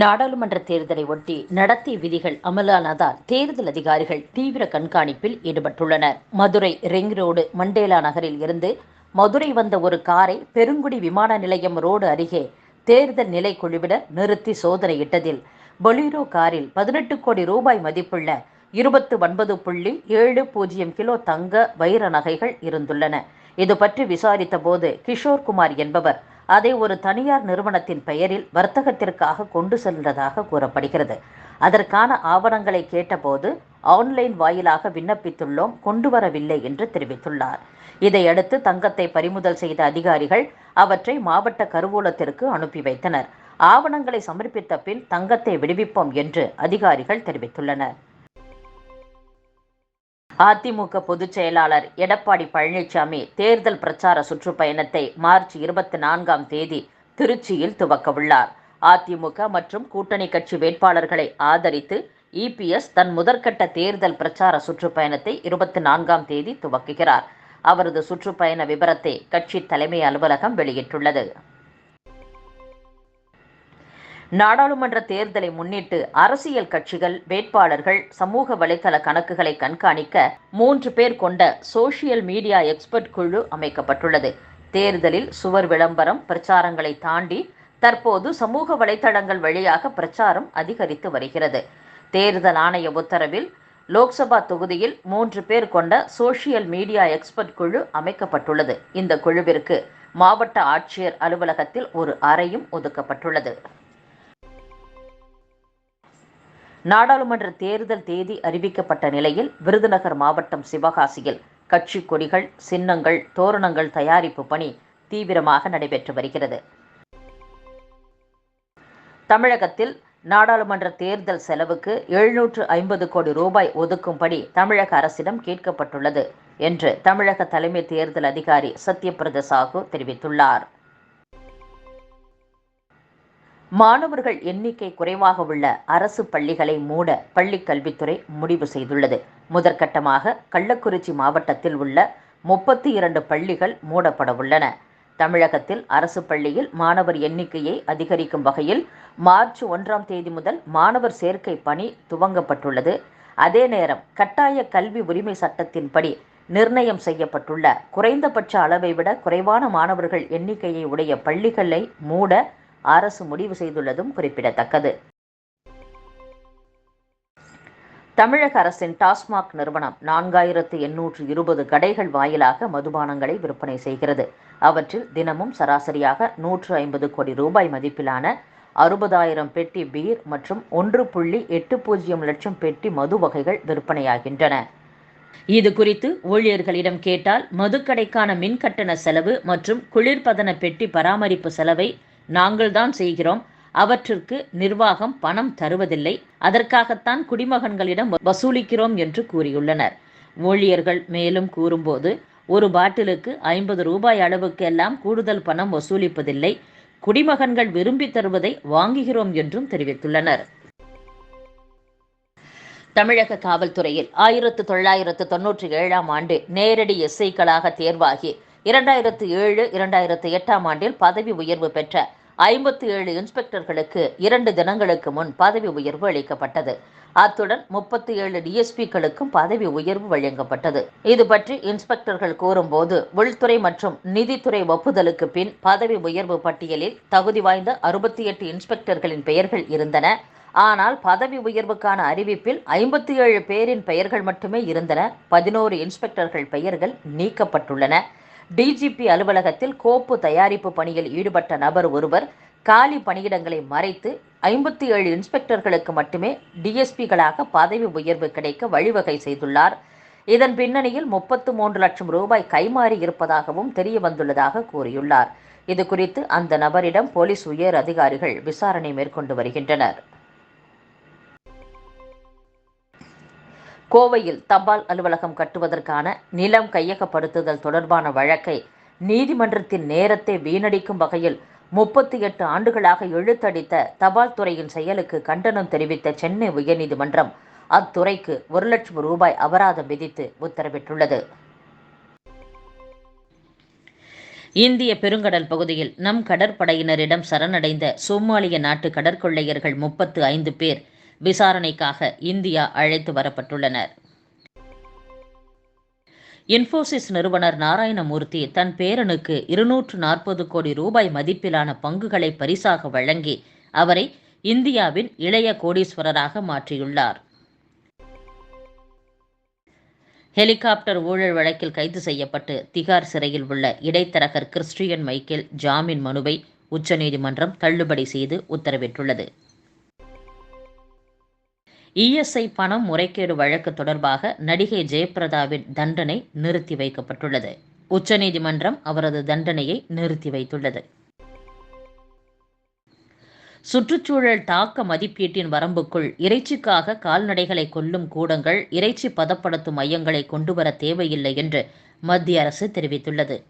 நாடாளுமன்ற தேர்தலை ஒட்டி நடத்திய விதிகள் அமலானதால் தேர்தல் அதிகாரிகள் தீவிர கண்காணிப்பில் ஈடுபட்டுள்ளனர். மதுரை ரிங் ரோடு மண்டேலா நகரில் இருந்து மதுரை வந்த ஒரு காரை பெருங்குடி விமான நிலையம் ரோடு அருகே தேர்தல் நிலை குழுவினர் நிறுத்தி சோதனையிட்டதில் பொலிரோ காரில் பதினெட்டு கோடி ரூபாய் மதிப்புள்ள இருபத்து ஒன்பது புள்ளி ஏழு பூஜ்ஜியம் கிலோ தங்க வைர நகைகள் இருந்துள்ளன. இது பற்றி விசாரித்த போது கிஷோர்குமார் என்பவர் அதை ஒரு தனியார் நிறுவனத்தின் பெயரில் வர்த்தகத்திற்காக கொண்டு சென்றதாக கூறப்படுகிறது. அதற்கான ஆவணங்களை கேட்டபோது ஆன்லைன் வாயிலாக விண்ணப்பித்துள்ளோம் கொண்டு வரவில்லை என்று தெரிவித்துள்ளார். இதையடுத்து தங்கத்தை பறிமுதல் செய்த அதிகாரிகள் அவற்றை மாவட்ட கருவூலத்திற்கு அனுப்பி வைத்தனர். ஆவணங்களை சமர்ப்பித்த பின் தங்கத்தை விடுவிப்போம் என்று அதிகாரிகள் தெரிவித்துள்ளனர். அதிமுக பொதுச் செயலாளர் எடப்பாடி பழனிசாமி தேர்தல் பிரச்சார சுற்றுப்பயணத்தை மார்ச் இருபத்தி நான்காம் தேதி திருச்சியில் துவக்கவுள்ளார் அதிமுக மற்றும் கூட்டணி கட்சி வேட்பாளர்களை ஆதரித்து இபிஎஸ் தன் முதற்கட்ட தேர்தல் பிரச்சார சுற்றுப்பயணத்தை இருபத்தி நான்காம் தேதி துவக்குகிறார். அவரது சுற்றுப்பயண விவரத்தை கட்சி தலைமை அலுவலகம் வெளியிட்டுள்ளது. நாடாளுமன்ற தேர்தலை முன்னிட்டு அரசியல் கட்சிகள் வேட்பாளர்கள் சமூக வலைதள கணக்குகளை கண்காணிக்க மூன்று பேர் கொண்ட சோசியல் மீடியா எக்ஸ்பர்ட் குழு அமைக்கப்பட்டுள்ளது. தேர்தலில் சுவர் விளம்பரம் பிரச்சாரங்களை தாண்டி தற்போது சமூக வலைதளங்கள் வழியாக பிரச்சாரம் அதிகரித்து வருகிறது. தேர்தல் ஆணைய உத்தரவில் லோக்சபா தொகுதியில் மூன்று பேர் கொண்ட சோசியல் மீடியா எக்ஸ்பர்ட் குழு அமைக்கப்பட்டுள்ளது. இந்த குழுவிற்கு மாவட்ட ஆட்சியர் அலுவலகத்தில் ஒரு அறையும் ஒதுக்கப்பட்டுள்ளது. நாடாளுமன்ற தேர்தல் தேதி அறிவிக்கப்பட்ட நிலையில் விருதுநகர் மாவட்டம் சிவகாசியில் கட்சி கொடிகள் சின்னங்கள் தோரணங்கள் தயாரிப்பு பணி தீவிரமாக நடைபெற்று வருகிறது. தமிழகத்தில் நாடாளுமன்ற தேர்தல் செலவுக்கு எழுநூற்று ஐம்பது கோடி ரூபாய் ஒதுக்கும்படி தமிழக அரசிடம் கேட்கப்பட்டுள்ளது என்று தமிழக தலைமை தேர்தல் அதிகாரி சத்யபிரத சாஹூ தெரிவித்துள்ளார். மாணவர்கள் எண்ணிக்கை குறைவாக உள்ள அரசு பள்ளிகளை மூட பள்ளிக் கல்வித்துறை முடிவு செய்துள்ளது. முதற்கட்டமாக கள்ளக்குறிச்சி மாவட்டத்தில் உள்ள முப்பத்தி இரண்டு பள்ளிகள் மூடப்பட உள்ளன. தமிழகத்தில் அரசு பள்ளியில் மாணவர் எண்ணிக்கையை அதிகரிக்கும் வகையில் மார்ச் ஒன்றாம் தேதி முதல் மாணவர் சேர்க்கை பணி துவங்கப்பட்டுள்ளது. அதே நேரம் கட்டாய கல்வி உரிமை சட்டத்தின்படி நிர்ணயம் செய்யப்பட்டுள்ள குறைந்தபட்ச அளவை விட குறைவான மாணவர்கள் எண்ணிக்கையை உடைய பள்ளிகளை மூட அரசு முடிவு செய்துள்ளதும் குறிப்பிடத்தக்கது. தமிழக அரசின் டாஸ்மாக் நிறுவனம் நான்காயிரத்து எண்ணூற்று இருபது கடைகள் வாயிலாக மதுபானங்களை விற்பனை செய்கிறது. அவற்றில் தினமும் சராசரியாக நூற்று ஐம்பது கோடி ரூபாய் மதிப்பிலான அறுபதாயிரம் பெட்டி பீர் மற்றும் ஒன்று புள்ளி எட்டு பூஜ்ஜியம் லட்சம் பெட்டி மது வகைகள் விற்பனையாகின்றன. இது குறித்து ஊழியர்களிடம் கேட்டால் மதுக்கடைக்கான மின் கட்டண செலவு மற்றும் குளிர்பதன பெட்டி பராமரிப்பு செலவை நாங்கள்தான் செய்கிறோம். அவற்றிற்கு நிர்வாகம் பணம் தருவதில்லை. அதற்காகத்தான் குடிமகன்களிடம் வசூலிக்கிறோம் என்று கூறியுள்ளனர். ஊழியர்கள் மேலும் கூறும்போது ஒரு பாட்டிலுக்கு ஐம்பது ரூபாய் அளவுக்கு எல்லாம் கூடுதல் பணம் வசூலிப்பதில்லை. குடிமகன்கள் விரும்பி தருவதை வாங்குகிறோம் என்றும் தெரிவித்துள்ளனர். தமிழக காவல்துறையில் ஆயிரத்து தொள்ளாயிரத்து தொன்னூற்றி ஏழாம் ஆண்டு நேரடி எஸ்ஐக்களாக தேர்வாகி இரண்டாயிரத்து ஏழு இரண்டாயிரத்து எட்டாம் ஆண்டில் பதவி உயர்வு பெற்ற ஐம்பத்தி ஏழு இன்ஸ்பெக்டர்களுக்கு இரண்டு தினங்களுக்கு முன் பதவி உயர்வு அளிக்கப்பட்டது. அத்துடன் முப்பத்தி ஏழு டிஎஸ்பிக்களுக்கும் பதவி உயர்வு வழங்கப்பட்டது. இது பற்றி இன்ஸ்பெக்டர்கள் கூறும்போது உள்துறை மற்றும் நிதித்துறை ஒப்புதலுக்கு பின் பதவி உயர்வு பட்டியலில் தகுதி வாய்ந்த அறுபத்தி எட்டு இன்ஸ்பெக்டர்களின் பெயர்கள் இருந்தன. ஆனால் பதவி உயர்வுக்கான அறிவிப்பில் ஐம்பத்தி ஏழு பேரின் பெயர்கள் மட்டுமே இருந்தன. பதினோரு இன்ஸ்பெக்டர்கள் பெயர்கள் நீக்கப்பட்டுள்ளன. டிஜிபி அலுவலகத்தில் கோப்பு தயாரிப்பு பணியில் ஈடுபட்ட நபர் ஒருவர் காலி பணியிடங்களை மறைத்து ஐம்பத்தி ஏழு இன்ஸ்பெக்டர்களுக்கு மட்டுமே டிஎஸ்பிகளாக பதவி உயர்வு கிடைக்க வழிவகை செய்துள்ளார். இதன் பின்னணியில் முப்பத்து மூன்று லட்சம் ரூபாய் கைமாறி இருப்பதாகவும் தெரிய வந்துள்ளதாக கூறியுள்ளார். இது குறித்து அந்த நபரிடம் போலீஸ் உயர் அதிகாரிகள் விசாரணை மேற்கொண்டு வருகின்றனர். கோவையில் தபால் அலுவலகம் கட்டுவதற்கான நிலம் கையகப்படுத்துதல் தொடர்பான வழக்கை நீதிமன்றத்தின் நேரத்தை வீணடிக்கும் வகையில் முப்பத்தி எட்டு ஆண்டுகளாக இழுத்தடித்த தபால் துறையின் செயலுக்கு கண்டனம் தெரிவித்த சென்னை உயர்நீதிமன்றம் அத்துறைக்கு ஒரு லட்சம் ரூபாய் அபராதம் விதித்து உத்தரவிட்டுள்ளது. இந்திய பெருங்கடல் பகுதியில் நம் கடற்படையினரிடம் சரணடைந்த சோமாலிய நாட்டு கடற்கொள்ளையர்கள் முப்பத்து ஐந்து பேர் விசாரணைக்காக இந்தியா அழைத்து வரப்பட்டுள்ளனர். இன்ஃபோசிஸ் நிறுவனர் நாராயணமூர்த்தி தன் பேரனுக்கு இருநூற்று நாற்பது கோடி ரூபாய் மதிப்பிலான பங்குகளை பரிசாக வழங்கி அவரை இந்தியாவின் இளைய கோடீஸ்வரராக மாற்றியுள்ளார். ஹெலிகாப்டர் ஊழல் வழக்கில் கைது செய்யப்பட்டு திகார் சிறையில் உள்ள இடைத்தரகர் கிறிஸ்டியன் மைக்கேல் ஜாமீன் மனுவை உச்சநீதிமன்றம் தள்ளுபடி செய்து உத்தரவிட்டுள்ளது. இஎஸ்ஐ பணம் முறைகேடு வழக்கு தொடர்பாக நடிகை ஜெயபிரதாவின் தண்டனை நிறுத்தி வைக்கப்பட்டுள்ளது. உச்சநீதிமன்றம் அவரது தண்டனையை நிறுத்தி வைத்துள்ளது. சுற்றுச்சூழல் தாக்க மதிப்பீட்டின் வரம்புக்குள் இறைச்சிக்காக கால்நடைகளை கொல்லும் கூடங்கள் இறைச்சி பதப்படுத்தும் மையங்களை கொண்டுவர தேவையில்லை என்று மத்திய அரசு தெரிவித்துள்ளது.